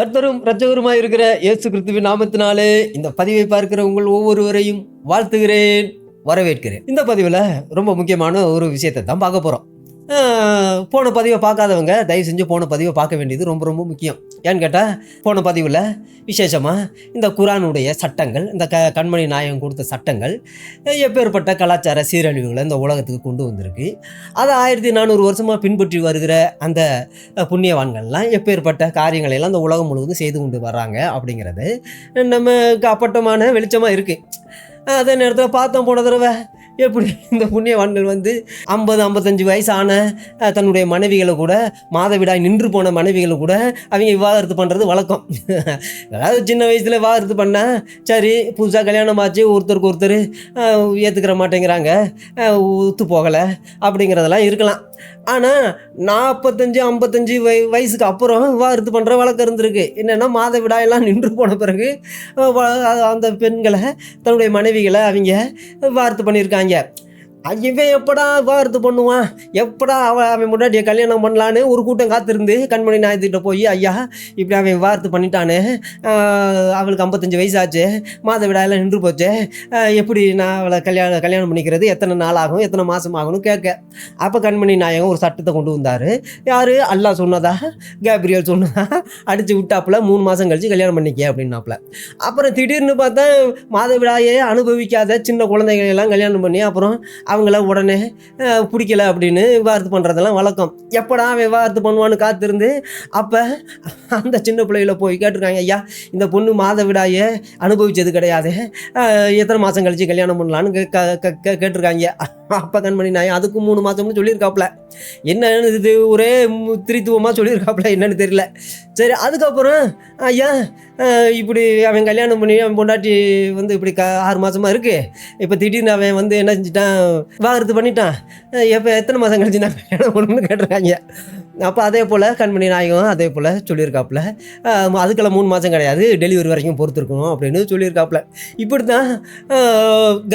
கர்த்தரும் இரட்சகருமாய் இருக்கிற இயேசு கிறிஸ்துவின் நாமத்தினாலே இந்த பதிவை பார்க்கிற உங்கள் ஒவ்வொருவரையும் வாழ்த்துகிறேன் வரவேற்கிறேன். இந்த பதிவில் ரொம்ப முக்கியமான ஒரு விஷயத்தை தான் பார்க்க போகிறோம் போன பதிவை பார்க்காதவங்க தயவு செஞ்சு போன பதிவை பார்க்க வேண்டியது ரொம்ப ரொம்ப முக்கியம். ஏன்னு கேட்டால் போன பதிவில் விசேஷமாக இந்த குரானுடைய சட்டங்கள் இந்த க கண்மணி நாயகம் கொடுத்த சட்டங்கள் எப்பேற்பட்ட கலாச்சார சீரழிவுகளை இந்த உலகத்துக்கு கொண்டு வந்திருக்கு. அதை ஆயிரத்தி நானூறு வருஷமாக பின்பற்றி வருகிற அந்த புண்ணியவான்கள்லாம் எப்பேற்பட்ட காரியங்களை எல்லாம் இந்த உலகம் முழுவதும் செய்து கொண்டு வர்றாங்க அப்படிங்கிறது நமக்கு அப்பட்டமான வெளிச்சமாக இருக்குது அதே நேரத்தில் பார்த்தோம் போன தடவை எப்படி இந்த புண்ணியவான்கள் வந்து ஐம்பது ஐம்பத்தஞ்சு வயசான தன்னுடைய மனைவிகளை கூட மாதவிடாய் நின்று போன மனைவிகளை கூட அவங்க விவாகரத்து பண்ணுறது வழக்கம். அதாவது சின்ன வயசில் விவாகரத்து பண்ணால் சரி புதுசாக கல்யாணம் ஆச்சு ஒருத்தருக்கு ஒருத்தர் ஏற்றுக்கிற மாட்டேங்கிறாங்க ஒத்து போகலை அப்படிங்கிறதெல்லாம் இருக்கலாம். ஆனால் நாற்பத்தஞ்சு ஐம்பத்தஞ்சு வய வயசுக்கு அப்புறம் விவாகரத்து பண்ணுற வழக்கம் இருந்திருக்கு. என்னென்னா மாதவிடாயெல்லாம் நின்று போன பிறகு அந்த பெண்களை தன்னுடைய மனைவிகளை அவங்க வார்த்து பண்ணியிருக்காங்க. yet. இவன் எப்படா விவாகரத்து பண்ணுவான்? எப்படா அவன் அவன் முன்னாடியே கல்யாணம் பண்ணலான்னு ஒரு கூட்டம் காத்திருந்து கண்மணி நாயத்திட்ட போய் ஐயா இப்படி அவன் விவாகரத்து பண்ணிட்டானு. அவளுக்கு ஐம்பத்தஞ்சு வயசாச்சு. மாதவிடாயெல்லாம் நின்று போச்சு. எப்படி நான் அவளை கல்யாணம் கல்யாணம் பண்ணிக்கிறது? எத்தனை நாள் ஆகும்? எத்தனை மாதம் ஆகும்னு கேட்க. அப்போ கண்மணி நாயகம் ஒரு சட்டத்தை கொண்டு வந்தார். யார்? அல்லாஹ் சொன்னதா? கேப்ரியல் சொன்னதா? அடித்து விட்டாப்புல மூணு மாதம் கழிச்சு கல்யாணம் பண்ணிக்க அப்படின்னாப்புல. அப்புறம் திடீர்னு பார்த்தா மாதவிடாயே அனுபவிக்காத சின்ன குழந்தைகளெல்லாம் கல்யாணம் பண்ணி அப்புறம் அவங்கள உடனே பிடிக்கல அப்படின்னு விவாகரத்து பண்ணுறதெல்லாம் வழக்கம். எப்படா விவாகரத்து பண்ணுவான்னு காத்திருந்து அப்போ அந்த சின்ன பிள்ளைகள போய் கேட்டிருக்காங்க ஐயா இந்த பொண்ணு மாதவிடாயை அனுபவித்தது கிடையாது. எத்தனை மாதம் கழித்து கல்யாணம் பண்ணலான்னு கே- க- க- கேட்டிருக்காங்க. அப்போ கண்மணி நாய் அதுக்கு மூணு மாதம்னு சொல்லியிருக்காப்புல. என்னன்னு இது ஒரே திரித்துவமாக சொல்லியிருக்காப்புல என்னன்னு தெரியல. சரி அதுக்கப்புறம் ஐயா இப்படி அவன் கல்யாணம் பண்ணி அவன் பொண்டாட்டி வந்து இப்படி க ஆறு மாதமாக இருக்குது இப்போ திடீர்னு அவன் வந்து என்ன செஞ்சிட்டான் விவாகரத்து பண்ணிட்டான். எப்போ எத்தனை மாதம் கழிச்சு நான் கல்யாணம் பண்ணணும்னு கேட்டிருக்காங்க. அப்போ அதே போல் கண்மணி நாயகம் அதே போல் சொல்லியிருக்காப்புல. அதுக்கெல்லாம் மூணு மாதம் கிடையாது. டெலிவரி வரைக்கும் பொறுத்திருக்கணும் அப்படின்னு சொல்லியிருக்காப்புல. இப்படி தான்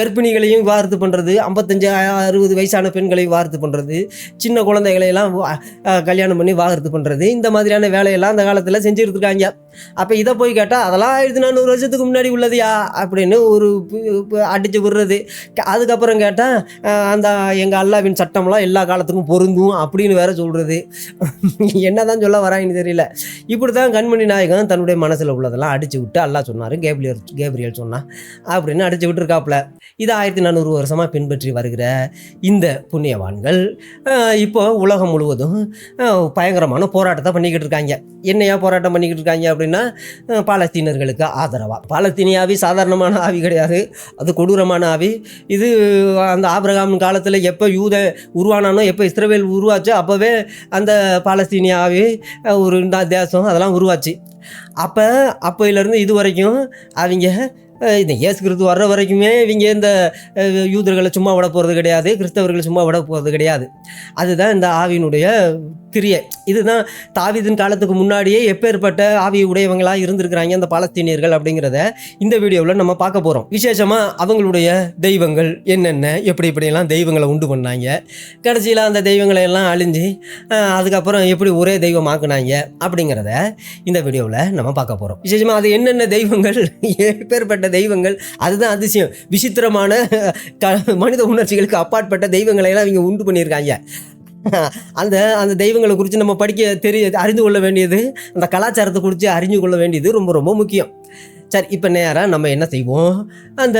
கர்ப்பிணிகளையும் வார்த்து பண்ணுறது ஐம்பத்தஞ்சு அறுபது வயசான பெண்களையும் வார்த்து பண்ணுறது சின்ன குழந்தைகளையெல்லாம் வா- கல்யாணம் பண்ணி வாகரத்து பண்ணுறது இந்த மாதிரியான வேலையெல்லாம் அந்த காலத்தில் செஞ்சுருந்துருக்காங்க அப்போ இதை போய் கேட்டால் அதெல்லாம் ஆயிரத்தி நானூறு வருஷத்துக்கு முன்னாடி உள்ளதுயா? அப்படின்னு ஒரு அடித்து விடுறது. அதுக்கப்புறம் கேட்டால் அந்த எங்கள் அல்லாவின் சட்டம்லாம் எல்லா காலத்துக்கும் பொருந்தும் அப்படின்னு வேற சொல்கிறது என்னதான் சொல்ல வராங்கன்னு தெரியல. இப்படி தான் கண்மணி நாயகன் தன்னுடைய மனசில் உள்ளதெல்லாம் அடித்து விட்டு அல்லாஹ் சொன்னார். கேப்ரியல் கேப்ரியல் சொன்னான் அப்படின்னு அடித்து விட்டுருக்காப்புல. இது ஆயிரத்தி நானூறு வருஷமாக பின்பற்றி வருகிற இந்த புண்ணியவான்கள் இப்போ உலகம் முழுவதும் பயங்கரமான போராட்டத்தை பண்ணிக்கிட்டு இருக்காங்க. என்னையா போராட்டம் பண்ணிக்கிட்டு இருக்காங்க அப்படின்னு அப்படின்னா பாலஸ்தீனர்களுக்கு ஆதரவாக பாலஸ்தீனிய ஆவி சாதாரணமான ஆவி கிடையாது. அது கொடூரமான ஆவி. இது அந்த ஆபிரகாம் காலத்தில் எப்போ யூத உருவானானோ எப்போ இஸ்ரேல் உருவாச்சோ அப்போவே அந்த பாலஸ்தீனிய ஆவி ஒரு தேசம் அதெல்லாம் உருவாச்சு. அப்போ அப்போயிலேருந்து இது வரைக்கும் அவங்க இந்த இயேசு கிறிஸ்து வர்ற வரைக்குமே இவங்க இந்த யூதர்களை சும்மா விட போகிறது கிடையாது கிறிஸ்தவர்களை சும்மா விட போகிறது கிடையாது. அதுதான் இந்த ஆவியினுடைய கிரியை இதுதான் தாவிதின் காலத்துக்கு முன்னாடியே எப்பேற்பட்ட ஆவி உடையவங்களாக இருந்திருக்கிறாங்க அந்த பாலஸ்தீனியர்கள் அப்படிங்கிறத இந்த வீடியோவில் நம்ம பார்க்க போகிறோம் விசேஷமாக அவங்களுடைய தெய்வங்கள் என்னென்ன எப்படி இப்படியெல்லாம் தெய்வங்களை உண்டு பண்ணாங்க. கடைசியில் அந்த தெய்வங்களை எல்லாம் அழிஞ்சு அதுக்கப்புறம் எப்படி ஒரே தெய்வம் ஆக்குனாங்க அப்படிங்கிறத இந்த வீடியோவில் நம்ம பார்க்க போகிறோம் விசேஷமாக அது என்னென்ன தெய்வங்கள் எப்பேற்பட்ட தெய்வங்கள் அதுதான் அதிசயம். விசித்திரமான க மனித உணர்ச்சிகளுக்கு அப்பாற்பட்ட தெய்வங்களை எல்லாம் இவங்க உண்டு பண்ணியிருக்காங்க. அந்த அந்த தெய்வங்களை குறித்து நம்ம படிக்க தெரிய அறிந்து கொள்ள வேண்டியது அந்த கலாச்சாரத்தை குறித்து அறிஞ்சு கொள்ள வேண்டியது ரொம்ப ரொம்ப முக்கியம். சரி இப்போ நேராக நம்ம என்ன செய்வோம்? அந்த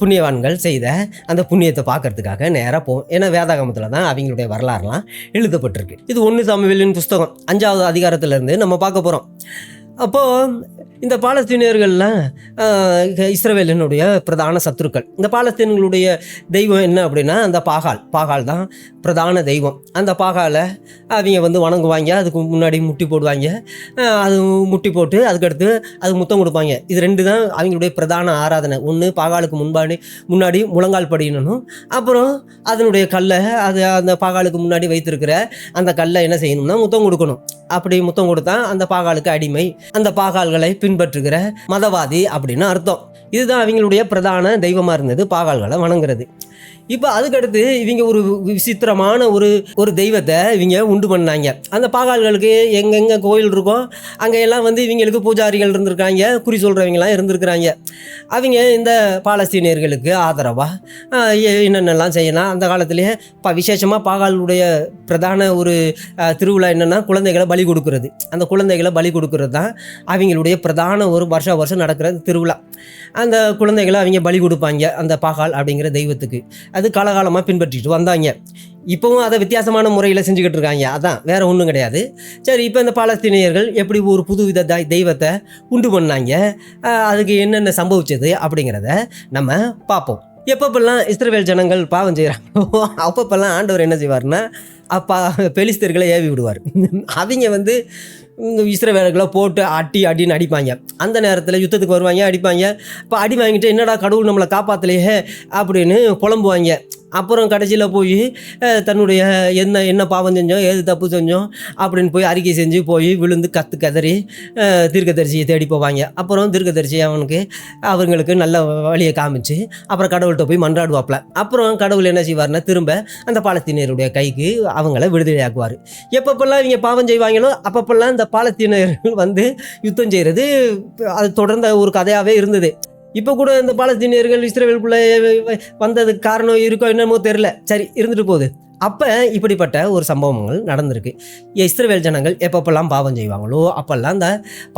புண்ணியவான்கள் செய்த அந்த புண்ணியத்தை பார்க்கறதுக்காக நேராக போவோம் ஏன்னா வேதாகமத்தில் தான் அவங்களுடைய வரலாறுலாம் எழுதப்பட்டிருக்கு. இது ஒன்று சாமுவேலின் புஸ்தகம் அஞ்சாவது அதிகாரத்திலேருந்து நம்ம பார்க்க போகிறோம் அப்போது இந்த பாலஸ்தீனியர்கள்லாம் இஸ்ரேலினுடைய இஸ்ரவேலினுடைய பிரதான சத்துருக்கள். இந்த பாலஸ்தீன்களுடைய தெய்வம் என்ன அப்படின்னா அந்த பாகால். பாகால் தான் பிரதான தெய்வம். அந்த பாகாலை அவங்க வந்து வணங்குவாங்க அதுக்கு முன்னாடி முட்டி போடுவாங்க. அது முட்டி போட்டு அதுக்கடுத்து அது முத்தம் கொடுப்பாங்க. இது ரெண்டு தான் அவங்களுடைய பிரதான ஆராதனை. ஒன்று பாகாலுக்கு முன்பாடி முன்னாடி முழங்கால் படியணும். அப்புறம் அதனுடைய கல்லை அது அந்த பாகாலுக்கு முன்னாடி வைத்திருக்கிற அந்த கல்லை என்ன செய்யணும்னா முத்தம் கொடுக்கணும். அப்படி முத்தம் கொடுத்தா அந்த பாகாலுக்கு அடிமை. அந்த பாகால்களை பின்பற்றுகிற மதவாதி அப்படின்னு அர்த்தம். இதுதான் அவங்களுடைய பிரதான தெய்வமாக இருந்தது பாகால்களை வணங்குறது. இப்போ அதுக்கடுத்து இவங்க ஒரு விசித்திரமான ஒரு ஒரு தெய்வத்தை இவங்க உண்டு பண்ணாங்க. அந்த பாகால்களுக்கு எங்கெங்கே கோயில் இருக்கோ அங்கே எல்லாம் வந்து இவங்களுக்கு பூஜாரிகள் இருந்திருக்காங்க குறி சொல்கிறவங்கலாம் இருந்திருக்கிறாங்க. அவங்க இந்த பாலஸ்தீனியர்களுக்கு ஆதரவாக என்னென்னலாம் செய்யலாம். அந்த காலத்திலேயே இப்போ விசேஷமாக பாகாலுடைய பிரதான ஒரு திருவிழா என்னென்னா குழந்தைகளை பலி கொடுக்கறது. அந்த குழந்தைகளை பலி கொடுக்கறது தான் அவங்களுடைய பிரதான ஒரு வருஷ வருஷம் நடக்கிற திருவிழா. அந்த குழந்தைகளை அவங்க பலி கொடுப்பாங்க அந்த பாகால் அப்படிங்கிற தெய்வத்துக்கு. அது காலகாலமாக பின்பற்றிட்டு வந்தாங்க. இப்போவும் அதை வித்தியாசமான முறையில் செஞ்சுக்கிட்டு இருக்காங்க. அதான் வேறு ஒன்றும் கிடையாது. சரி இப்போ இந்த பாலஸ்தீனியர்கள் எப்படி ஒரு புதுவித த- தெய்வத்தை உண்டு பண்ணாங்க? அதுக்கு என்னென்ன சம்பவிச்சது அப்படிங்கிறத நம்ம பார்ப்போம். எப்பப்பெல்லாம் இஸ்ரவேல் ஜனங்கள் பாவம் செய்கிறாங்களோ அப்பப்பெல்லாம் ஆண்டவர் என்ன செய்வார்னா அப்பா பெலிஸ்தர்களை ஏவி விடுவார். அவங்க வந்து இந்த இஸ்ரவேலர்களை போட்டு அட்டி அடின்னு அடிப்பாங்க. அந்த நேரத்தில் யுத்தத்துக்கு வருவாங்க அடிப்பாங்க. இப்போ அடி வாங்கிட்டு என்னடா கடவுள் நம்மளை காப்பாற்றலையே அப்படின்னு புலம்புவாங்க. அப்புறம் கடைசியில் போய் தன்னுடைய என்ன என்ன பாவம் செஞ்சோம் ஏது தப்பு செஞ்சோம் அப்படின்னு போய் அறிக்கை செஞ்சு போய் விழுந்து கற்று கதறி தீர்க்கதரிசியை தேடி போவாங்க. அப்புறம் தீர்க்கதரிசி அவனுக்கு அவங்களுக்கு நல்ல வழியை காமிச்சு அப்புறம் கடவுள்கிட்ட போய் மன்றாடுவாப்பில். அப்புறம் கடவுள் என்ன செய்வார்னா திரும்ப அந்த பாலஸ்தீனியருடைய கைக்கு அவங்கள விடுதலையாக்குவார். எப்பப்பெல்லாம் இவங்க பாவம் செய்வாங்களோ அப்பப்பெல்லாம் இந்த பாலஸ்தீனியர்கள் வந்து யுத்தம் செய்கிறது அது தொடர்ந்த ஒரு கதையாகவே இருந்தது. இப்போ கூட இந்த பாலஸ்தீனியர்கள் இஸ்ரேலுக்குள்ளே வந்ததுக்கு காரணம் இருக்கோ என்னமோ தெரில சரி இருந்துட்டு போகுது. அப்போ இப்படிப்பட்ட ஒரு சம்பவங்கள் நடந்திருக்கு. இஸ்ரேல் ஜனங்கள் எப்பப்பெல்லாம் பாவம் செய்வாங்களோ அப்போல்லாம் இந்த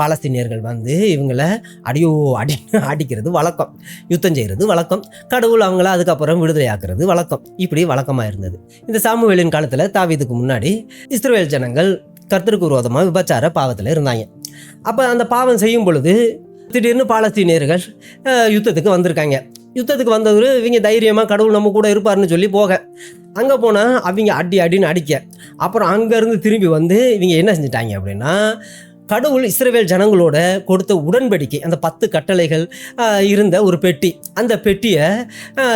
பாலஸ்தீனியர்கள் வந்து இவங்களை அடியோ அடி அடிக்கிறது வழக்கம். யுத்தம் செய்கிறது வழக்கம். கடவுள் அவங்கள அதுக்கப்புறம் விடுதலையாக்குறது வழக்கம். இப்படி வழக்கமாக இருந்தது. இந்த சாமுவேலின் காலத்தில் தாவீதுக்கு முன்னாடி இஸ்ரேல் ஜனங்கள் கர்த்தருக்கு விரோதமாக விபச்சார பாவத்தில் இருந்தாங்க. அப்போ அந்த பாவம் செய்யும் பொழுது திடீர்னு பாலஸ்தீனியர்கள் யுத்தத்துக்கு வந்திருக்காங்க. யுத்தத்துக்கு வந்தவர் இவங்க தைரியமாக கடவுள் நம்ம கூட இருப்பாருன்னு சொல்லி போக. அங்கே போனால் அவங்க அடி அடின்னு அடிக்க. அப்புறம் அங்கேருந்து திரும்பி வந்து இவங்க என்ன செஞ்சிட்டாங்க அப்படின்னா கடவுள் இஸ்ரவேல் ஜனங்களோட கொடுத்த உடன்படிக்கை அந்த பத்து கட்டளைகள் இருந்த ஒரு பெட்டி. அந்த பெட்டியை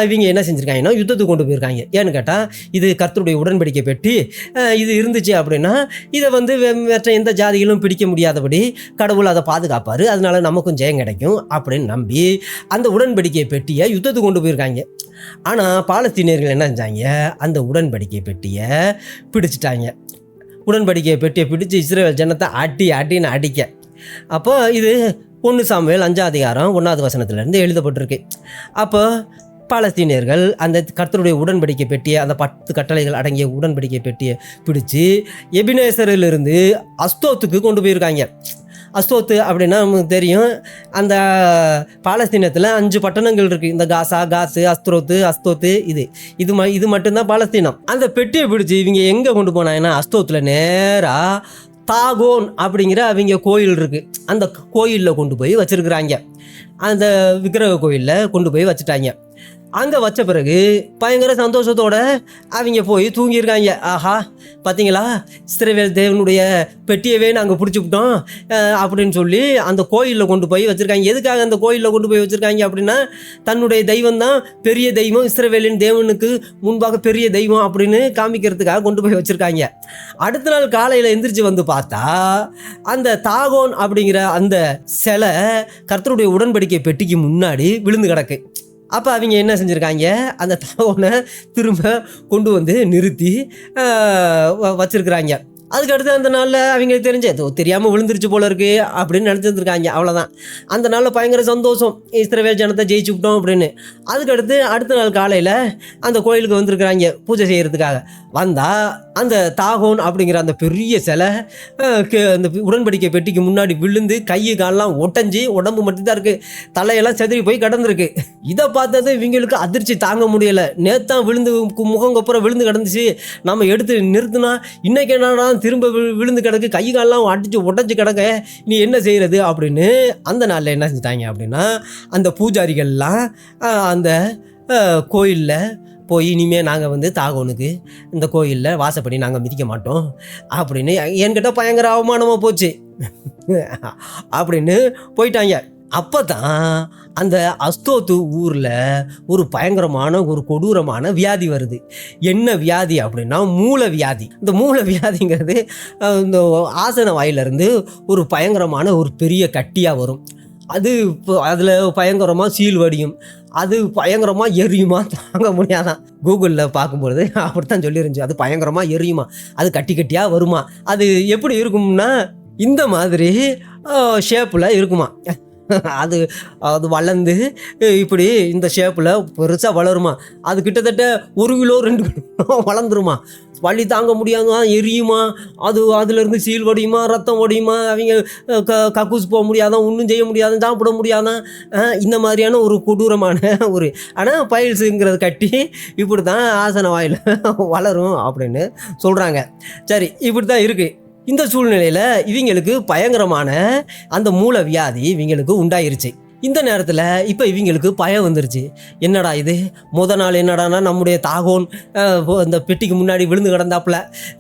இவங்க என்ன செஞ்சுருக்காங்கன்னா யுத்தத்துக்கு கொண்டு போயிருக்காங்க. ஏன்னு கேட்டால் இது கர்த்தருடைய உடன்படிக்கை பெட்டி. இது இருந்துச்சு அப்படின்னா இதை வந்து மற்ற எந்த ஜாதிகளும் பிடிக்க முடியாதபடி கடவுள் அதை பாதுகாப்பார். அதனால நமக்கும் ஜெயம் கிடைக்கும் அப்படின்னு நம்பி அந்த உடன்படிக்கை பெட்டியை யுத்தத்துக்கு கொண்டு போயிருக்காங்க. ஆனால் பாலஸ்தீனியர்கள் என்ன செஞ்சாங்க? அந்த உடன்படிக்கை பெட்டியை பிடிச்சிட்டாங்க. உடன்படிக்கை பெட்டியை பிடிச்சு இஸ்ரேல் ஜனத்தை அடி அடின்னு அடிக்க. அப்போ இது ஒன்று சாமியல் அஞ்சாதிகாரம் ஒன்றாவது வசனத்திலேருந்து எழுதப்பட்டிருக்கு. அப்போ பாலஸ்தீனியர்கள் அந்த கர்த்தருடைய உடன்படிக்கை பெட்டியை அந்த பத்து கட்டளைகள் அடங்கிய உடன்படிக்கை பெட்டியை பிடிச்சு எபினேசரிலிருந்து அஸ்தோத்துக்கு கொண்டு போயிருக்காங்க. அஸ்தோத்து அப்படின்னா நமக்கு தெரியும். அந்த பாலஸ்தீனத்தில் அஞ்சு பட்டணங்கள் இருக்குது இந்த காசா காசு அஸ்தோத்து அஸ்தோத்து இது. இது ம இது மட்டும்தான் பாலஸ்தீனம். அந்த பெட்டியை பிடிச்சி இவங்க எங்கே கொண்டு போனாங்கன்னா அஸ்தோத்தில் நேராக தாகோன் அப்படிங்கிற அவங்க கோயில் இருக்குது அந்த கோயிலில் கொண்டு போய் வச்சுருக்குறாங்க. அந்த விக்கிரக கோயிலில் கொண்டு போய் வச்சுட்டாங்க. அங்கே வச்ச பிறகு பயங்கர சந்தோஷத்தோட அவங்க போய் தூங்கியிருக்காங்க. ஆஹா பார்த்தீங்களா சிறவேல் தேவனுடைய பெட்டியவே நாங்கள் பிடிச்சிக்கிட்டோம் அப்படின்னு சொல்லி அந்த கோயிலில் கொண்டு போய் வச்சுருக்காங்க. எதுக்காக அந்த கோயிலில் கொண்டு போய் வச்சுருக்காங்க அப்படின்னா தன்னுடைய தெய்வம் தான் பெரிய தெய்வம் இஸ்ரவேலின் தேவனுக்கு முன்பாக பெரிய தெய்வம் அப்படின்னு காமிக்கிறதுக்காக கொண்டு போய் வச்சுருக்காங்க. அடுத்த நாள் காலையில் எந்திரிச்சு வந்து பார்த்தா அந்த தாகோன் அப்படிங்கிற அந்த சிலை கர்த்தருடைய உடன்படிக்கை பெட்டிக்கு முன்னாடி விழுந்து கிடக்கு. அப்போ அவங்க என்ன செஞ்சுருக்காங்க? அந்த தாகோனை திரும்ப கொண்டு வந்து நிறுத்தி வச்சுருக்குறாங்க வ- அதுக்கு அடுத்து அந்த நாளில் அவங்களுக்கு தெரிஞ்சு ஏதோ தெரியாமல் விழுந்துருச்சு போல இருக்கு அப்படின்னு நினச்சிருந்துருக்காங்க. அவ்வளோதான் அந்த நாளில் பயங்கர சந்தோஷம். இஸ்ரவே ஜனத்தை ஜெயிச்சு விட்டோம் அப்படின்னு. அதுக்கடுத்து அடுத்த நாள் காலையில் அந்த கோயிலுக்கு வந்திருக்கிறாங்க பூஜை செய்கிறதுக்காக வந்தால் அந்த தாகோன் அப்படிங்கிற அந்த பெரிய சிலை அந்த உடன்படிக்கை பெட்டிக்கு முன்னாடி விழுந்து கை காலெலாம் ஒட்டஞ்சி உடம்பு மட்டும்தான் இருக்குது தலையெல்லாம் செதறி போய் கிடந்திருக்கு. இதை பார்த்தது இவங்களுக்கு அதிர்ச்சி தாங்க முடியலை. நேத்தான் விழுந்து முகங்கப்புறம் முகம் கொப்புறம் விழுந்து கிடந்துச்சு. நம்ம எடுத்து நிறுத்தினா இன்றைக்கி என்னடா திரும்ப விழுந்து கிடக்கு கை காலெலாம் அடித்து உடஞ்சி கிடக்க நீ என்ன செய்கிறது அப்படின்னு அந்த நாளில் என்ன செஞ்சிட்டாங்க அப்படின்னா அந்த பூஜாரிகள்லாம் அந்த கோயிலில் போய் இனிமேல் நாங்கள் வந்து தாகோனுக்கு இந்த கோயிலில் வாசப்படி நாங்கள் மிதிக்க மாட்டோம் அப்படின்னு என்கிட்ட பயங்கர அவமானமாக போச்சு. அப்படின்னு போயிட்டாங்க. அப்போ தான் அந்த அஸ்தோத்து ஊரில் ஒரு பயங்கரமான ஒரு கொடூரமான வியாதி வருது. என்ன வியாதி அப்படின்னா மூல வியாதி. இந்த மூல வியாதிங்கிறது இந்த ஆசன வாயிலிருந்து ஒரு பயங்கரமான ஒரு பெரிய கட்டியாக வரும். அது இப்போ அதில் பயங்கரமாக சீல் வடியும். அது பயங்கரமாக எரியுமா? தாங்க முடியாதான். கூகுளில் பார்க்கும்பொழுது அப்படி தான் சொல்லியிருந்துச்சு. அது பயங்கரமாக எரியுமா? அது கட்டி கட்டியாக வருமா? அது எப்படி இருக்கும்னா இந்த மாதிரி ஷேப்பில் இருக்குமா? அது அது வளர்ந்து இப்படி இந்த ஷேப்பில் பெருசாக வளருமா? அது கிட்டத்தட்ட ஒரு கிலோ ரெண்டு கிலோ வளர்ந்துருமா? வழி தாங்க முடியாதுமா எரியுமா? அது அதுலேருந்து சீல் வடியுமா? ரத்தம் வடியுமா? அவங்க க கக்கூஸ் போக முடியாதான் ஒன்றும் செய்ய முடியாதான் சாப்பிட முடியாதான் இந்த மாதிரியான ஒரு கொடூரமான ஒரு ஆனால் பைல்ஸுங்கிறது கட்டி இப்படி தான் ஆசன வாயில் வளரும் அப்படின்னு சொல்கிறாங்க சரி இப்படி தான் இருக்குது இந்த சூழ்நிலையில் இவங்களுக்கு பயங்கரமான அந்த மூல வியாதி இவங்களுக்கு உண்டாயிருச்சு. இந்த நேரத்தில் இப்போ இவங்களுக்கு பயம் வந்துருச்சு. என்னடா இது? முத நாள் என்னடானா நம்முடைய தாகோன் இந்த பெட்டிக்கு முன்னாடி விழுந்து கிடந்தாப்புல.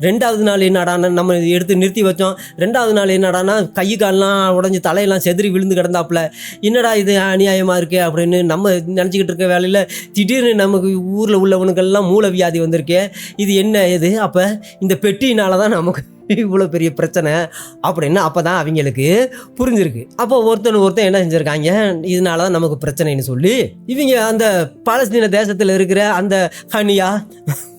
ரெண்டாவது நாள் என்னடானா நம்ம எடுத்து நிறுத்தி வச்சோம். ரெண்டாவது நாள் என்னடானா கை கால்லாம் உடஞ்சி தலையெல்லாம் செதறி விழுந்து கிடந்தாப்புல. என்னடா இது அநியாயமாக இருக்கே அப்படின்னு நம்ம நினச்சிக்கிட்டு இருக்க வேலையில் திடீர்னு நமக்கு ஊரில் உள்ளவனுக்கெல்லாம் மூல வியாதி வந்திருக்கே. இது என்ன இது? அப்போ இந்த பெட்டினால தான் நமக்கு இவ்வளோ பெரிய பிரச்சனை அப்படின்னு அப்போ தான் அவங்களுக்கு புரிஞ்சிருக்கு. அப்போ ஒருத்தன் ஒருத்தன் என்ன செஞ்சுருக்காங்க? இதனால தான் நமக்கு பிரச்சனைன்னு சொல்லி இவங்க அந்த பாலஸ்தீன தேசத்தில் இருக்கிற அந்த ஹனியா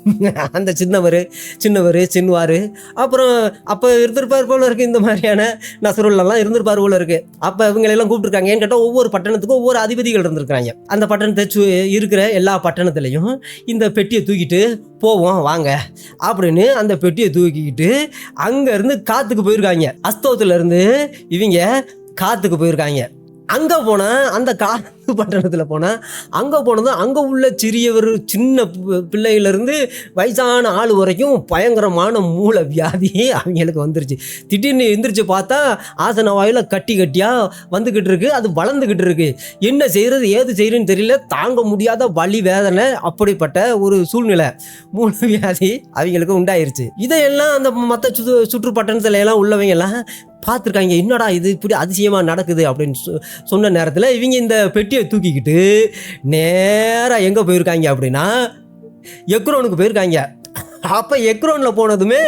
அந்த சின்னவர் சின்னவர் சின்வார் அப்புறம் அப்போ இருந்திருப்பார் போல இருக்குது இந்த மாதிரியான நசருல்லாம் இருந்திருப்பார் போல இருக்குது அப்போ இவங்களெல்லாம் கூப்பிட்டுருக்காங்க. ஏன்னு கேட்டால் ஒவ்வொரு பட்டணத்துக்கும் ஒவ்வொரு அதிபதிகள் இருந்திருக்காங்க அந்த பட்டணத்தை சு இருக்கிற எல்லா பட்டணத்துலேயும் இந்த பெட்டியை தூக்கிட்டு போவோம் வாங்க அப்படின்னு அந்த பெட்டியை தூக்கிக்கிட்டு அங்கேருந்து காற்றுக்கு போயிருக்காங்க. அஸ்தவத்துலேருந்து இவங்க காற்றுக்கு போயிருக்காங்க. அங்கே போனால் அந்த கா பட்டணத்தில் போனால் அங்கே போனதும் அங்கே உள்ள சிறியவர் சின்ன பி- பிள்ளையிலேருந்து வயசான ஆள் வரைக்கும் பயங்கரமான மூல வியாதி அவங்களுக்கு வந்துருச்சு. திடீர்னு எந்திரிச்சு பார்த்தா ஆசன வாயில் கட்டி கட்டியாக வந்துக்கிட்டு இருக்குது அது வளர்ந்துக்கிட்டு இருக்குது என்ன செய்கிறது ஏது செய்கிறதுன்னு தெரியல. தாங்க முடியாத வலி வேதனை அப்படிப்பட்ட ஒரு சூழ்நிலை. மூல வியாதி அவங்களுக்கு உண்டாயிருச்சு. இதையெல்லாம் அந்த மற்ற சுற்று சுற்றுப்பட்டணத்தில் எல்லாம் உள்ளவங்க எல்லாம் பார்த்துருக்காங்க. என்னடா இது இப்படி அதிசயமாக நடக்குது அப்படின்னு சொ- சொன்ன நேரத்தில் இவங்க இந்த பெட்டியை தூக்கிக்கிட்டு நேராக எங்கே போயிருக்காங்க அப்படின்னா எக்ரோனுக்கு போயிருக்காங்க. அப்போ எக்ரோனில் போனதுமே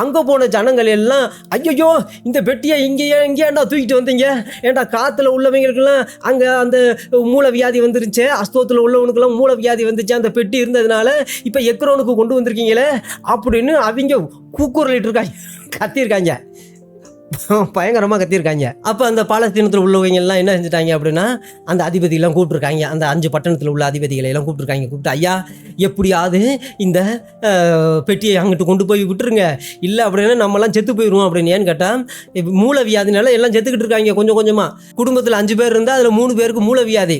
அங்கே போன ஜனங்கள் எல்லாம் ஐயோ இந்த பெட்டியை இங்கேயே இங்கேயாண்டா தூக்கிட்டு வந்தீங்க? ஏன்டா காற்றுல உள்ளவங்களுக்கெல்லாம் அங்கே அந்த மூல வியாதி வந்துருச்சு? அஸ்தோத்தில் உள்ளவனுக்கெல்லாம் மூல வியாதி வந்துச்சு அந்த பெட்டி இருந்ததுனால இப்போ எக்ரோனுக்கு கொண்டு வந்திருக்கீங்களே? அப்படின்னு அவங்க கூக்குரலிட்டு இருக்காங்க கத்தியிருக்காங்க. பயங்கரமாக கத்தியிருக்காங்க அப்போ அந்த பாலஸ்தீனத்தில் உள்ளவங்க எல்லாம் என்ன செஞ்சுட்டாங்க அப்படின்னா அந்த அதிபதியெல்லாம் கூப்பிட்டுருக்காங்க. அந்த அஞ்சு பட்டணத்தில் உள்ள அதிபதிகளை எல்லாம் கூப்பிட்டுருக்காங்க. கூப்பிட்டு ஐயா எப்படியாவது இந்த பெட்டியை அங்கிட்டு கொண்டு போய் விட்டுருங்க. இல்லை அப்படின்னா நம்மலாம் செத்து போயிடுவோம் அப்படின்னு ஏன்னு கேட்டால் மூல வியாதினால எல்லாம் செத்துக்கிட்டு இருக்காங்க கொஞ்சம் கொஞ்சமாக குடும்பத்தில் அஞ்சு பேர் இருந்தால் அதில் மூணு பேருக்கு மூல வியாதி.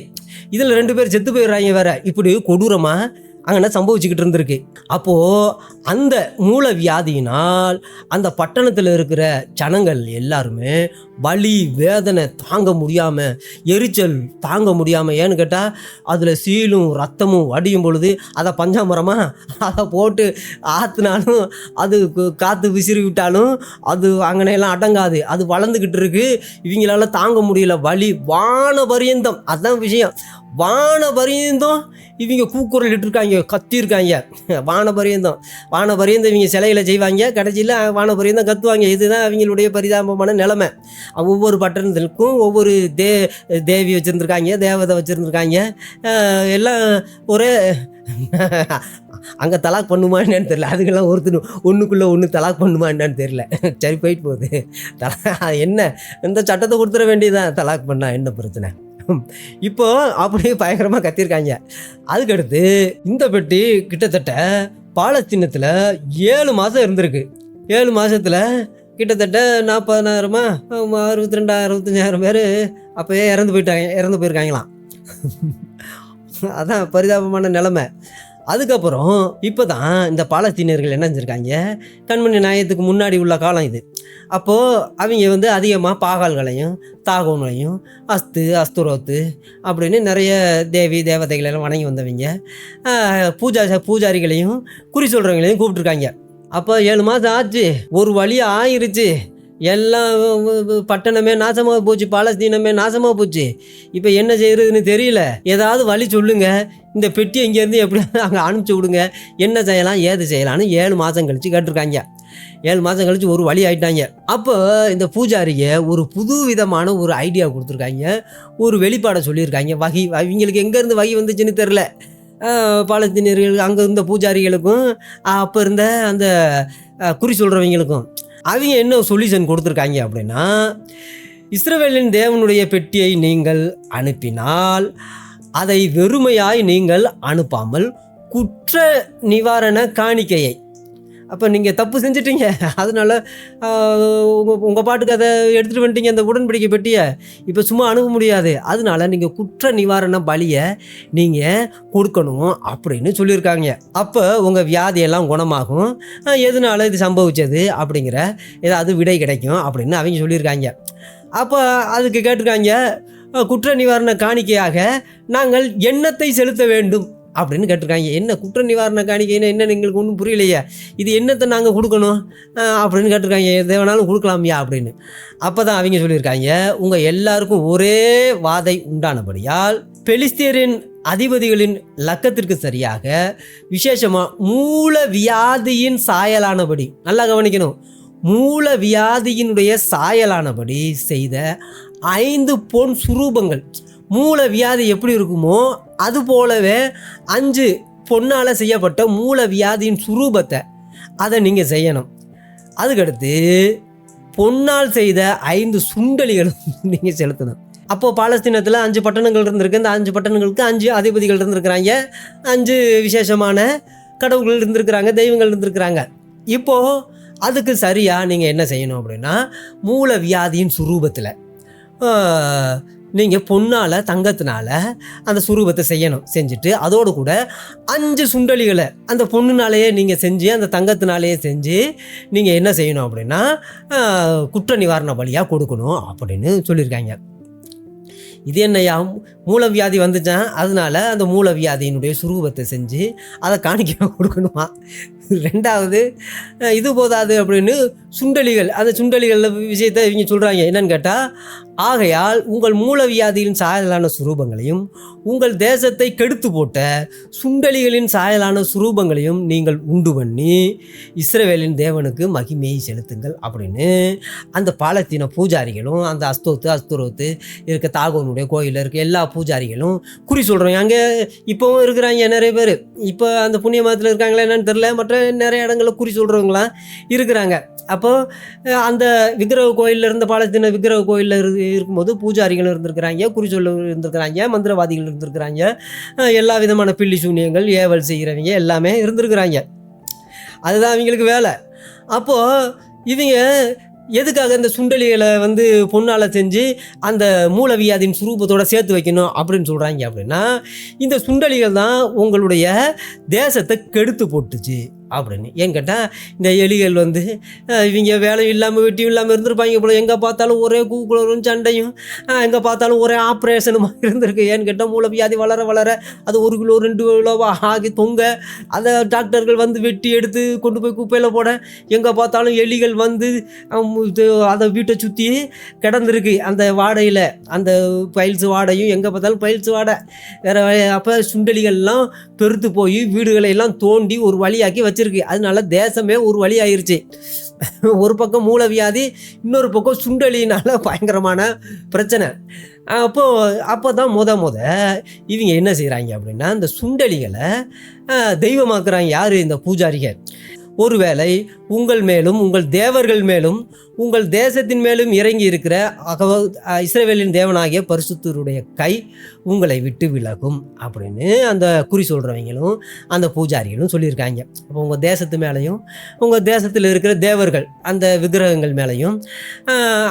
இதில் ரெண்டு பேர் செத்து போயிடுறாங்க வேற. இப்படி கொடூரமாக அங்கே சம்பவிச்சுக்கிட்டு இருந்திருக்கு? அப்போது அந்த மூல வியாதியினால் அந்த பட்டணத்தில் இருக்கிற ஜனங்கள் எல்லாருமே வலி வேதனை தாங்க முடியாமல் எரிச்சல் தாங்க முடியாமல் ஏன்னு கேட்டால் அதில் சீலும் ரத்தமும் வடியும் பொழுது அதை பஞ்சாமரமாக அதை போட்டு ஆற்றுனாலும் அது காற்று விசிறி விட்டாலும் அது அங்கனையெல்லாம் அடங்காது. அது வளர்ந்துக்கிட்டு இருக்குது இவங்களால தாங்க முடியல. வலி வான பரியந்தம். அதான் விஷயம். வான பரியந்தம் இவங்க கூக்குரலிட்டு இருக்காங்க கத்தியிருக்காங்க. வான பரியந்தம் வான பரியந்தம் இவங்க சிலைகளை செய்வாங்க. கடைசியில் வான பரியந்தம் கத்துவாங்க. இதுதான் அவங்களுடைய பரிதாபமான நிலைமை. ஒவ்வொரு பட்டணத்திற்கும் ஒவ்வொரு தே தேவி வச்சுருந்துருக்காங்க தேவதை வச்சுருந்துருக்காங்க. எல்லாம் ஒரே அங்கே தலாக் பண்ணுமா என்னன்னு தெரில அதுக்கெல்லாம் ஒருத்தர் ஒன்றுக்குள்ளே ஒன்று தலாக் பண்ணுமா என்னன்னு தெரில சரி போயிட்டு போகுது. தலா என்ன? இந்த சட்டத்தை கொடுத்துட வேண்டியதான் தலாக் பண்ணால் என்ன பிரச்சனை? இப்போ அப்படியே பயங்கரமாக கத்திருக்காங்க. அதுக்கடுத்து இந்த பெட்டி கிட்டத்தட்ட பாலஸ்தீனத்தில் ஏழு மாதம் இருந்திருக்கு. ஏழு மாதத்தில் கிட்டத்தட்ட நாற்பதனாயிரமா அறுபத்தி ரெண்டாயிரம் அறுபத்தஞ்சாயிரம் பேர் அப்போயே இறந்து போயிட்டாங்க இறந்து போயிருக்காங்களாம். அதான் பரிதாபமான நிலமை. அதுக்கப்புறம் இப்போ தான் இந்த பாலஸ்தீனியர்கள் என்ன செஞ்சுருக்காங்க? கண்மணி நியாயத்துக்கு முன்னாடி உள்ள காலம் இது. அப்போது அவங்க வந்து அதிகமாக பாகால்களையும் தாகோன்களையும் அஸ்து அஸ்துரோத்து அப்படின்னு நிறைய தேவி தேவதைகளெல்லாம் வணங்கி வந்தவங்க. பூஜா பூஜாரிகளையும் குறி சொல்கிறவங்களையும் கூப்பிட்ருக்காங்க அப்போ ஏழு மாதம் ஆச்சு. ஒரு வழி ஆயிருச்சு. எல்லாம் பட்டணமே நாசமாக போச்சு பாலஸ்தீனமே நாசமாக போச்சு. இப்போ என்ன செய்கிறதுன்னு தெரியல. ஏதாவது வழி சொல்லுங்கள் இந்த பெட்டி இங்கேருந்து எப்படி அங்கே அனுப்பிச்சி விடுங்க. என்ன செய்யலாம் ஏது செய்யலாம்னு ஏழு மாதம் கழித்து கேட்டிருக்காங்க. ஏழு மாதம் கழித்து ஒரு வழி ஆயிட்டாங்க. அப்போ இந்த பூஜாரியை ஒரு புது விதமான ஒரு ஐடியா கொடுத்துருக்காங்க. ஒரு வெளிப்பாடை சொல்லியிருக்காங்க. வகை இவங்களுக்கு எங்கேருந்து வகை வந்துச்சுன்னு தெரில பாலஸ்தீனியர்கள் அங்கே இருந்த பூஜாரிகளுக்கும் அப்போ இருந்த அந்த குறி சொல்கிறவங்களுக்கும் அவங்க என்ன சொல்யூஷன் கொடுத்துருக்காங்க அப்படின்னா இஸ்ரவேலின் தேவனுடைய பெட்டியை நீங்கள் அனுப்பினால் அதை வெறுமையாய் நீங்கள் அனுப்பாமல் குற்ற நிவாரண காணிக்கையை அப்போ நீங்கள் தப்பு செஞ்சிட்டீங்க. அதனால உங்கள் உங்கள் பாட்டுக்கு அதை எடுத்துகிட்டு வந்துட்டீங்க அந்த உடன்படிக்கை பெட்டியை. இப்போ சும்மா அணுக முடியாது. அதனால் நீங்கள் குற்ற நிவாரண பலியை நீங்கள் கொடுக்கணும் அப்படின்னு சொல்லியிருக்காங்க. அப்போ உங்கள் வியாதியெல்லாம் குணமாகும். எதனால் எதனால இது சம்பவிச்சது அப்படிங்கிற ஏதாவது விடை கிடைக்கும் அப்படின்னு அவங்க சொல்லியிருக்காங்க. அப்போ அதுக்கு கேட்டிருக்காங்க குற்ற நிவாரண காணிக்கையாக நாங்கள் எண்ணத்தை செலுத்த வேண்டும். அப்படின்னு கேட்டிருக்காங்க. என்ன குற்ற நிவாரண காணிக்கைன்னு என்ன எங்களுக்கு ஒன்றும் புரியலையே. இது என்னத்தை நாங்கள் கொடுக்கணும்? அப்படின்னு கேட்டிருக்காங்க. எதை வேணாலும் கொடுக்கலாம்யா அப்படின்னு. அப்போ தான் அவங்க சொல்லியிருக்காங்க உங்கள் எல்லாருக்கும் ஒரே வாதை உண்டானபடியால் பெலிஸ்தியரின் அதிபதிகளின் லக்கத்திற்கு சரியாக விசேஷமாக மூல வியாதியின் சாயலானபடி நல்லா கவனிக்கணும். மூல வியாதியினுடைய சாயலானபடி செய்த ஐந்து பொன் சுரூபங்கள். மூல வியாதி எப்படி இருக்குமோ அது போலவே அஞ்சு பொன்னால் செய்யப்பட்ட மூல வியாதியின் சுரூபத்தை அதை நீங்கள் செய்யணும். அதுக்கடுத்து பொன்னால் செய்த ஐந்து சுண்டலிகளும் நீங்கள் செலுத்தணும். அப்போது பாலஸ்தீனத்தில் அஞ்சு பட்டணங்கள் இருந்திருக்கு. இந்த அஞ்சு பட்டணங்களுக்கு அஞ்சு அதிபதிகள் இருந்திருக்கிறாங்க. அஞ்சு விசேஷமான கடவுள்கள் இருந்திருக்கிறாங்க தெய்வங்கள் இருந்திருக்கிறாங்க. இப்போது அதுக்கு சரியாக நீங்கள் என்ன செய்யணும் அப்படின்னா மூல வியாதியின் சுரூபத்தில் நீங்கள் பொண்ணால் தங்கத்தினால அந்த சுரூபத்தை செய்யணும் செஞ்சுட்டு அதோடு கூட அஞ்சு சுண்டலிகளை அந்த பொண்ணுனாலேயே நீங்கள் செஞ்சு அந்த தங்கத்தினாலேயே செஞ்சு நீங்கள் என்ன செய்யணும் அப்படின்னா குற்ற நிவாரண பலியாக கொடுக்கணும் அப்படின்னு சொல்லியிருக்காங்க. இது என்னையா மூலவியாதி வந்துச்சான் அதனால அந்த மூலவியாதியினுடைய சுரூபத்தை செஞ்சு அதை காணிக்க கொடுக்கணுமா? ரெண்டாவது இது போதாது அப்படின்னு சுண்டலிகள் அந்த சுண்டலிகள் விஷயத்தை இவங்க சொல்கிறாங்க என்னன்னு கேட்டால் ஆகையால் உங்கள் மூலவியாதியின் சாயலான சுரூபங்களையும் உங்கள் தேசத்தை கெடுத்து போட்ட சுண்டலிகளின் சாயலான சுரூபங்களையும் நீங்கள் உண்டு பண்ணி இஸ்ரவேலின் தேவனுக்கு மகிமையை செலுத்துங்கள் அப்படின்னு அந்த பாலத்தீன பூஜாரிகளும் அந்த அஸ்தோத்து அஸ்தரோத்து இருக்க தாகோனுடைய கோயிலில் இருக்க எல்லா பூஜாரிகளும் குறி சொல்கிறோம் அங்கே இப்போவும் இருக்கிறாங்க நிறைய பேர். இப்போ அந்த புண்ணிய மதத்தில் இருக்காங்களா என்னன்னு தெரில மற்ற நிறைய இடங்களில் குறி சொல்கிறவங்களாம் இருக்கிறாங்க. அப்போது அந்த விக்கிரக கோயிலில் இருந்த பாலஸ்தீன விக்கிரக கோயிலில் இரு இருக்கும்போது பூஜாரிகள் இருந்திருக்கிறாங்க குறி சொல்ல இருந்திருக்கிறாங்க மந்திரவாதிகள் இருந்திருக்கிறாங்க. எல்லா விதமான பில்லி சூன்யங்கள் ஏவல் செய்கிறவங்க எல்லாமே இருந்திருக்கிறாங்க. அதுதான் அவங்களுக்கு வேலை. அப்போது இவங்க எதுக்காக இந்த சுண்டலிகளை வந்து பொண்ணால் செஞ்சு அந்த மூலவியாதியின் சுரூபத்தோட சேர்த்து வைக்கணும் அப்படின்னு சொல்கிறாங்க அப்படின்னா இந்த சுண்டலிகள் தான் உங்களுடைய தேசத்தை கெடுத்து போட்டுச்சு. அப்படின்னு. ஏன்னு கேட்டால் இந்த எலிகள் வந்து இவங்க வேலையும் இல்லாமல் வெட்டியும் இல்லாமல் இருந்திருப்பாங்க போல. எங்கே பார்த்தாலும் ஒரே கூக்குளரும் சண்டையும் எங்கே பார்த்தாலும் ஒரே ஆப்ரேஷனுமா இருந்திருக்கு. ஏன்னு கேட்டால் மூலவியாதி வளர வளர அது ஒரு கிலோ ரெண்டு கிலோவா ஆகி தொங்க அதை டாக்டர்கள் வந்து வெட்டி எடுத்து கொண்டு போய் குப்பையில் போட எங்கே பார்த்தாலும் எலிகள் வந்து அதை வீட்டை சுற்றி கிடந்திருக்கு. அந்த வாடையில் அந்த பயில்ஸ் வாடையும் எங்கே பார்த்தாலும் பயில்ஸ் வாடை. வேறு அப்போ சுண்டலிகள்லாம் பெருத்து போய் வீடுகளை எல்லாம் தோண்டி ஒரு வழியாக்கி வச்சு வச்சிருக்கு. அதனால தேசமே ஒரு வழி ஆயிருச்சு. ஒரு பக்கம் மூலவியாதி இன்னொரு பக்கம் சுண்டலினால பயங்கரமான பிரச்சனை. அப்போ அப்போ தான் முத முத இவங்க என்ன செய்கிறாங்க அப்படின்னா இந்த சுண்டலிகளை தெய்வமாக்குறாங்க. யார்? இந்த பூஜாரிகள். ஒருவேளை உங்கள் மேலும் உங்கள் தேவர்கள் மேலும் உங்கள் தேசத்தின் மேலும் இறங்கி இருக்கிற அகவ இஸ்ரேவேலின் தேவனாகிய பரிசுத்தருடைய கை உங்களை விட்டு விலகும் அப்படின்னு அந்த குறி சொல்கிறவங்களும் அந்த பூஜாரிகளும் சொல்லியிருக்காங்க. அப்போ உங்கள் தேசத்து மேலேயும் உங்கள் தேசத்தில் இருக்கிற தேவர்கள் அந்த விக்கிரகங்கள் மேலேயும்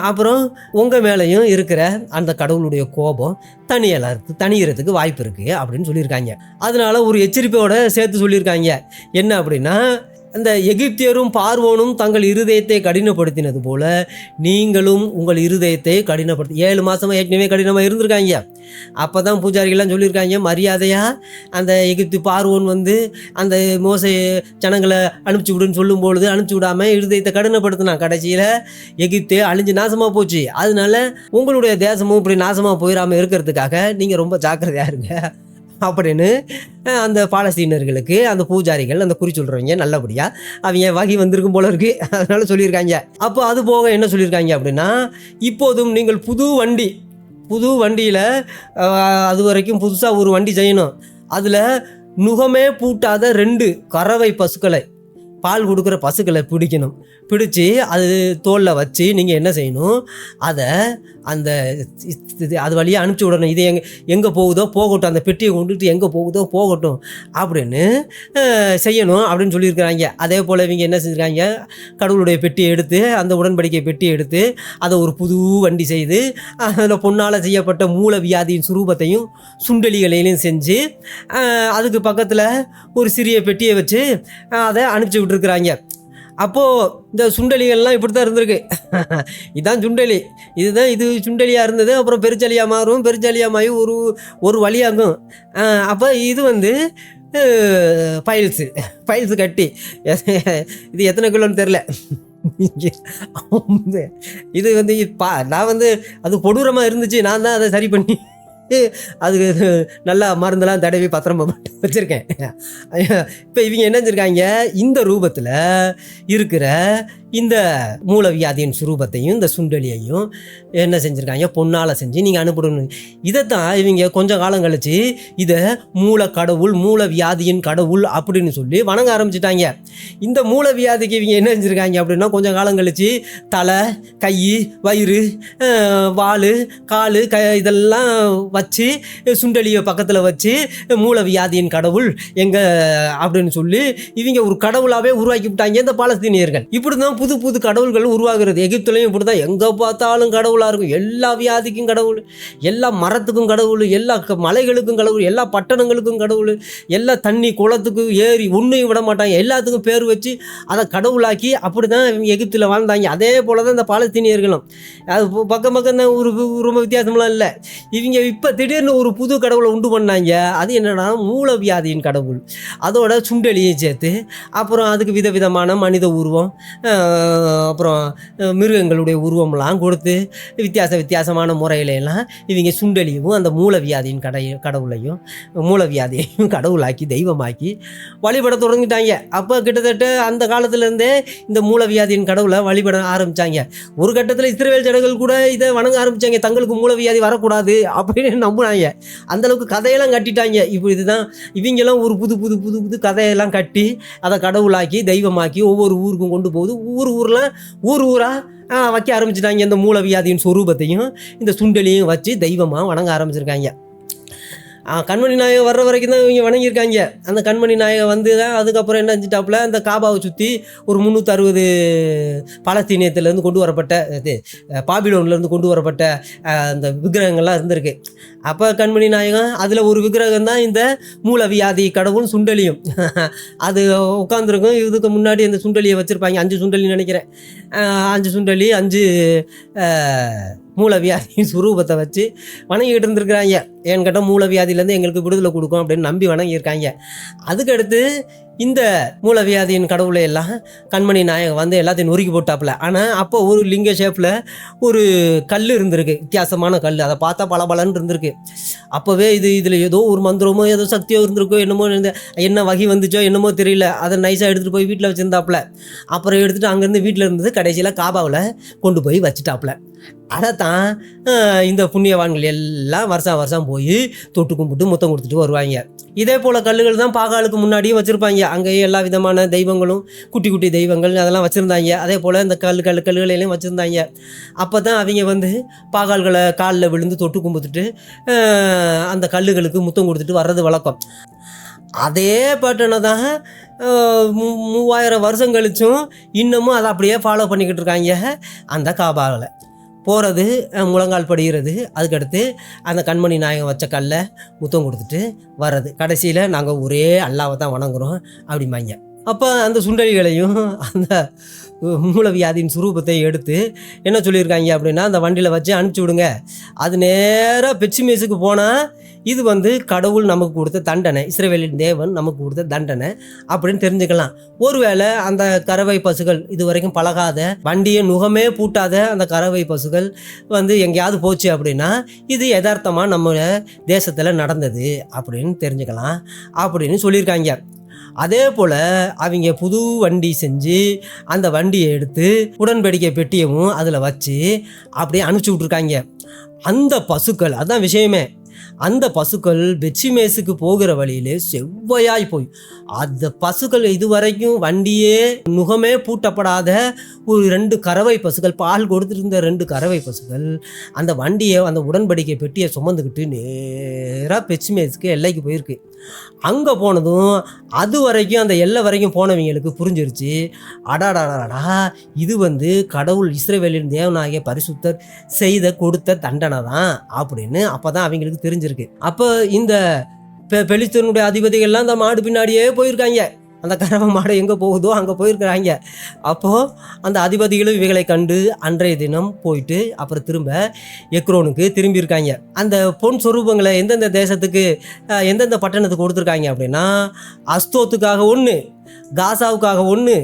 அப்புறம் உங்கள் மேலேயும் இருக்கிற அந்த கடவுளுடைய கோபம் தனியலறது தனியறதுக்கு வாய்ப்பு இருக்குது அப்படின்னு சொல்லியிருக்காங்க. அதனால ஒரு எச்சரிப்போட சேர்த்து சொல்லியிருக்காங்க. என்ன அப்படின்னா அந்த எகிப்தியரும் பார்வோனும் தங்கள் இருதயத்தை கடினப்படுத்தினது போல நீங்களும் உங்கள் இருதயத்தை கடினப்படுத்தி ஏழு மாதமாக ஏற்கனவே கடினமாக இருந்திருக்காங்க. அப்போ தான் பூஜாரிகள்லாம் சொல்லியிருக்காங்க மரியாதையாக அந்த எகிப்து பார்வோன் வந்து அந்த மோசை ஜனங்களை அனுப்பிச்சி விடுன்னு சொல்லும் பொழுது அனுப்பிச்சி விடாமல் இருதயத்தை கடினப்படுத்தினான். கடைசியில் எகிப்தே அழிஞ்சு நாசமாக போச்சு. அதனால உங்களுடைய தேசமும் இப்படி நாசமாக போயிடாமல் இருக்கிறதுக்காக நீங்கள் ரொம்ப ஜாக்கிரதையாக இருங்க. அப்படின்னு அந்த பாலஸ்தீனர்களுக்கு அந்த பூஜாரிகள் அந்த குறி சொல்கிறவங்க நல்லபடியாக அவங்க வகி வந்திருக்கும் போல இருக்கு. அதனால சொல்லியிருக்காங்க. அப்போ அது போக என்ன சொல்லியிருக்காங்க அப்படின்னா இப்போதும் நீங்கள் புது வண்டி புது வண்டியில் அது வரைக்கும் புதுசாக ஒரு வண்டி செய்யணும். அதில் நுகமே பூட்டாத ரெண்டு கறவை பசுக்களை பால் கொடுக்குற பசுக்களை பிடிக்கணும். பிடிச்சி அது தோலில் வச்சு நீங்கள் என்ன செய்யணும்? அதை அந்த இது- அது வழியாக அனுப்பிச்சி விடணும். இது எங்கே எங்கே போகுதோ போகட்டும். அந்த பெட்டியை கொண்டுட்டு எங்கே போகுதோ போகட்டும். அப்படின்னு செய்யணும் அப்படின்னு சொல்லியிருக்கிறாங்க. அதே போல் இவங்க என்ன செஞ்சுருக்காங்க? கடவுளுடைய பெட்டியை எடுத்து அந்த உடன்படிக்கை பெட்டியை எடுத்து அதை ஒரு புது வண்டி செய்து அதில் பொன்னால் செய்யப்பட்ட மூல வியாதியின் சுரூபத்தையும் சுண்டலிகளையும் செஞ்சு அதுக்கு பக்கத்தில் ஒரு சிறிய பெட்டியை வச்சு அதை அனுப்பிச்சி விட்டு இருக்கிறாங்க அப்போது இந்த சுண்டலிகள்லாம் இப்படி தான் இருந்திருக்கு. இதுதான் சுண்டலி. இதுதான் இது சுண்டலியாக இருந்தது. அப்புறம் பெருச்சலியாக மாறும். பெருச்சலியாக மாறி ஒரு ஒரு வழியாகும். அப்போ இது வந்து பைல்ஸு. பைல்ஸு கட்டி. இது எத்தனை கிலோன்னு தெரில இது வந்து பா நான் வந்து அது கொடூரமாக இருந்துச்சு. நான் தான் அதை சரி பண்ணி அதுக்கு நல்லா மருந்தெல்லாம் தடவி பத்திரமா போட்டு வச்சுருக்கேன். இப்போ இவங்க என்ன செஞ்சுருக்காங்க? இந்த ரூபத்தில் இருக்கிற இந்த மூலவியாதியின் சுரூபத்தையும் இந்த சுண்டலியையும் என்ன செஞ்சுருக்காங்க? பொன்னால் செஞ்சு நீங்கள் அனுப்பிடணும் இதைத்தான் இவங்க கொஞ்சம் காலம் கழித்து இதை மூல கடவுள் மூல வியாதியின் கடவுள் அப்படின்னு சொல்லி வணங்க ஆரம்பிச்சிட்டாங்க. இந்த மூல வியாதிக்கு இவங்க என்ன செஞ்சுருக்காங்க அப்படின்னா கொஞ்சம் காலம் கழிச்சு தலை கை வயிறு அஹ், வால் கால் க இதெல்லாம் வச்சு சுண்டலியை பக்கத்தில் வச்சு மூல வியாதியின் கடவுள் எங்கள் அப்படின்னு சொல்லி இவங்க ஒரு கடவுளாகவே உருவாக்கி விட்டாங்க இந்த பாலஸ்தீனியர்கள். இப்படி தான் புது புது கடவுள்கள் உருவாகிறது. எகிப்துலையும் இப்படி தான் எங்கே பார்த்தாலும் கடவுளாக இருக்கும். எல்லா வியாதிக்கும் கடவுள் எல்லா மரத்துக்கும் கடவுள் எல்லா க- மலைகளுக்கும் கடவுள் எல்லா பட்டணங்களுக்கும் கடவுள் எல்லா தண்ணி குளத்துக்கும் ஏரி ஒன்றையும் விட மாட்டாங்க. எல்லாத்துக்கும் பேர் வச்சு அதை கடவுளாக்கி அப்படி தான் இவங்க எகிப்தில் வாழ்ந்தாங்க. அதே போல தான் இந்த பாலஸ்தீனியர்களும். அது பக்கம் பக்கம் தான் ஒரு ரொம்ப வித்தியாசம்லாம் இல்லை. இவங்க இப்போ திடீர்னு ஒரு புது கடவுளை உண்டு பண்ணாங்க. அது என்னென்னா மூலவியாதியின் கடவுள். அதோட சுண்டலியும் சேர்த்து அப்புறம் அதுக்கு விதவிதமான மனித உருவம் அப்புறம் மிருகங்களுடைய உருவம்லாம் கொடுத்து வித்தியாச வித்தியாசமான முறையிலெல்லாம் இவங்க சுண்டலியும் அந்த மூலவியாதியின் கடை கடவுளையும் மூலவியாதியையும் கடவுளாக்கி தெய்வமாக்கி வழிபட தொடங்கிட்டாங்க. அப்போ கிட்டத்தட்ட அந்த காலத்துலேருந்தே இந்த மூலவியாதியின் கடவுளை வழிபட ஆரம்பித்தாங்க ஒரு கட்டத்தில் இஸ்ரேல் ஜனங்கள் கூட இதை வணங்க ஆரம்பித்தாங்க தங்களுக்கு மூலவியாதி வரக்கூடாது அப்படின்னு நம்புனாங்க. அந்தளவுக்கு கதையெல்லாம் கட்டிட்டாங்க. இப்போ இதுதான் இவங்கெல்லாம் ஒரு புது புது புது புது கதையெல்லாம் கட்டி அதை கடவுளாக்கி தெய்வமாக்கி ஒவ்வொரு ஊருக்கும் கொண்டு போகுது. ஊர் ஊரில் ஊர் ஊராக வைக்க ஆரம்பிச்சிட்டாங்க இந்த மூலவியாதியின் சொரூபத்தையும் இந்த சுண்டலியும் வச்சு தெய்வமாக வணங்க ஆரம்பிச்சிருக்காங்க. கண்மணி நாயகம் வர்ற வரைக்கும் தான் இவங்க வணங்கியிருக்காங்க. அந்த கண்மணி நாயகம் வந்து தான் அதுக்கப்புறம் என்ன செஞ்சிட்டாப்புல அந்த காபாவை சுற்றி ஒரு முந்நூற்றி அறுபது கொண்டு வரப்பட்ட இது பாபிலோன்லேருந்து கொண்டு வரப்பட்ட அந்த விக்கிரகங்கள்லாம் இருந்திருக்கு. அப்போ கண்மணி நாயகம் அதில் ஒரு விக்கிரகம் தான் இந்த மூலவியாதி கடவுள் சுண்டலியும். அது உட்காந்துருக்கும் இதுக்கு முன்னாடி அந்த சுண்டலியை வச்சுருப்பாங்க. அஞ்சு சுண்டலி நினைக்கிறேன். அஞ்சு சுண்டலி அஞ்சு மூலவியாதி சுரூபத்தை வச்சு வணங்கிக்கிட்டு இருந்திருக்கிறாங்க. ஏன்னு கேட்டால் மூலவியாதியிலேருந்து எங்களுக்கு விடுதலை கொடுக்கும் அப்படின்னு நம்பி வணங்கியிருக்காங்க. அதுக்கடுத்து இந்த மூலவியாதியின் கடவுளை எல்லாம் கண்மணி நாயகம் வந்து எல்லாத்தையும் நொறுக்கி போட்டாப்புல. ஆனால் அப்போ ஒரு லிங்க ஷேப்பில் ஒரு கல் இருந்திருக்கு. வித்தியாசமான கல். அதை பார்த்தா பளபளன்னு இருந்திருக்கு. அப்போவே இது இதில் ஏதோ ஒரு மந்திரமோ ஏதோ சக்தியோ இருந்திருக்கோ என்னமோ இந்த என்ன வகை வந்துச்சோ என்னமோ தெரியல. அதை நைஸாக எடுத்துகிட்டு போய் வீட்டில் வச்சுருந்தாப்புல. அப்புறம் எடுத்துகிட்டு அங்கேருந்து வீட்டில் இருந்தது கடைசியில் காபாவில் கொண்டு போய் வச்சுட்டாப்புல. அதை தான் இந்த புண்ணியவான்கள் எல்லாம் வருஷம் வருஷம் போய் தொட்டு கும்பிட்டு முத்தம் கொடுத்துட்டு வருவாங்க. இதே போல் கல்லுகள் தான் பாகாலுக்கு முன்னாடியும் வச்சுருப்பாங்க. அங்கேயே எல்லா விதமான தெய்வங்களும் குட்டி குட்டி தெய்வங்கள் அதெல்லாம் வச்சுருந்தாங்க. அதே போல் இந்த கல் கல் கல்லுகளையும் வச்சுருந்தாங்க. அப்போ தான் அவங்க வந்து பாகால்களை காலில் விழுந்து தொட்டு கும்பிட்டுட்டு அந்த கல்லுகளுக்கு முத்தம் கொடுத்துட்டு வர்றது வழக்கம். அதே பேட்டர்னை தான் மூவாயிரம் வருஷம் கழிச்சும் இன்னமும் அதை அப்படியே ஃபாலோ பண்ணிக்கிட்டு இருக்காங்க அந்த காபாவில் போகிறது முழங்கால் படுகிறது. அதுக்கடுத்து அந்த கண்மணி நாயகம் வச்ச கல்லை முத்தம் கொடுத்துட்டு வர்றது. கடைசியில் நாங்கள் ஒரே அல்லாவை தான் வணங்குறோம் அப்படிம்பாங்க. அப்போ அந்த சுண்டலிகளையும் அந்த மூலவியாதியின் சுரூபத்தை எடுத்து என்ன சொல்லியிருக்காங்க அப்படின்னா அந்த வண்டியில் வச்சு அனுப்பிச்சி விடுங்க. அது நேராக பெச்சி மேஸுக்கு போனால் இது வந்து கடவுள் நமக்கு கொடுத்த தண்டனை இஸ்ரேவேலின் தேவன் நமக்கு கொடுத்த தண்டனை அப்படின்னு தெரிஞ்சுக்கலாம். ஒருவேளை அந்த கறவை பசுகள் இது வரைக்கும் பழகாத வண்டியை நுகமே பூட்டாத அந்த கறவை பசுகள் வந்து எங்கேயாவது போச்சு அப்படின்னா இது யதார்த்தமாக நம்ம தேசத்தில் நடந்தது அப்படின்னு தெரிஞ்சுக்கலாம். அப்படின்னு சொல்லியிருக்காங்க. அதே போல் அவங்க புது வண்டி செஞ்சு அந்த வண்டியை எடுத்து உடன்படிக்கை பெட்டியவும் அதில் வச்சு அப்படியே அனுப்பிச்சி விட்ருக்காங்க அந்த பசுக்கள் அதுதான் விஷயமே. அந்த பசுக்கள் பெச்சிமேசுக்கு போகிற வழியிலே செவ்வையாய் போய் அந்த பசுக்கள் இதுவரைக்கும் வண்டியே நுகமே பூட்டப்படாத ஒரு ரெண்டு கறவை பசுக்கள் பால் கொடுத்துருந்த ரெண்டு கறவை பசுக்கள் அந்த வண்டியை அந்த உடன்படிக்கை பெட்டியை சுமந்துக்கிட்டு நேராக பெச்சிமேசுக்கு எல்லைக்கு போயிருக்கு. அங்கே போனதும் அது வரைக்கும் அந்த எல்லை வரைக்கும் போனவங்களுக்கு புரிஞ்சிருச்சு அடாடாடாடா இது வந்து கடவுள் இஸ்ரேவேலின் தேவனாகிய பரிசுத்தர் செய்த கொடுத்த தண்டனை தான் அப்படின்னு அப்போ தான் அவங்களுக்கு தெரிஞ்சிருக்கு. அப்போ இந்த பெ பெலிஸ்தனுடைய அதிபதிகள்லாம் அந்த மாடு பின்னாடியே போயிருக்காங்க. அந்த கறவை மாடு எங்கே போகுதோ அங்கே போயிருக்கிறாங்க. அப்போது அந்த அதிபதிகளும் இவைகளை கண்டு அன்றைய தினம் போயிட்டு அப்புறம் திரும்ப எக்ரோனுக்கு திரும்பியிருக்காங்க. அந்த பொன் சொரூபங்களை எந்தெந்த தேசத்துக்கு எந்தெந்த பட்டணத்துக்கு கொடுத்துருக்காங்க அப்படின்னா அஸ்தோத்துக்காக ஒன்று காசாவுக்காக ஒன்று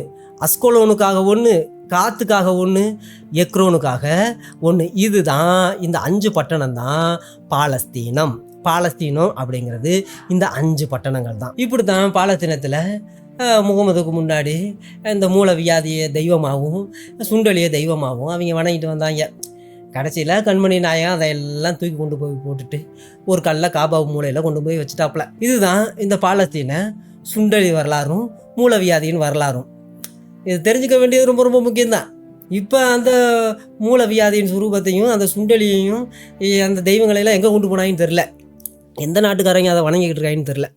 அஸ்கோலோனுக்காக ஒன்று காத்துக்காக ஒன்று எக்ரோனுக்காக ஒன்று இதுதான் இந்த அஞ்சு பட்டணம் தான் பாலஸ்தீனம். பாலஸ்தீனம் அப்படிங்கிறது இந்த அஞ்சு பட்டணங்கள் தான் இப்படி தான் பாலஸ்தீனத்தில் முகமதுக்கு முன்னாடி இந்த மூல வியாதியை தெய்வமாகவும் சுண்டலியை தெய்வமாகவும் அவங்க வணங்கிட்டு வந்தாங்க. கடைசியில் கண்மணி நாயகம் அதையெல்லாம் தூக்கி கொண்டு போய் போட்டுட்டு ஒரு கல்ல காபா மூலையில் கொண்டு போய் வச்சுட்டாப்புல. இதுதான் இந்த பாலஸ்தீன சுண்டலி வரலாறும் மூலவியாதியின் வரலாறும். இது தெரிஞ்சுக்க வேண்டியது ரொம்ப ரொம்ப முக்கியம்தான். இப்போ அந்த மூலவியாதியின் சுரூபத்தையும் அந்த சுண்டலியையும் அந்த தெய்வங்களையெல்லாம் எங்கே கொண்டு போனாங்கன்னு தெரில எந்த நாட்டுக்காரங்க அதை வணங்கிக்கிட்டு இருக்காங்கன்னு தெரில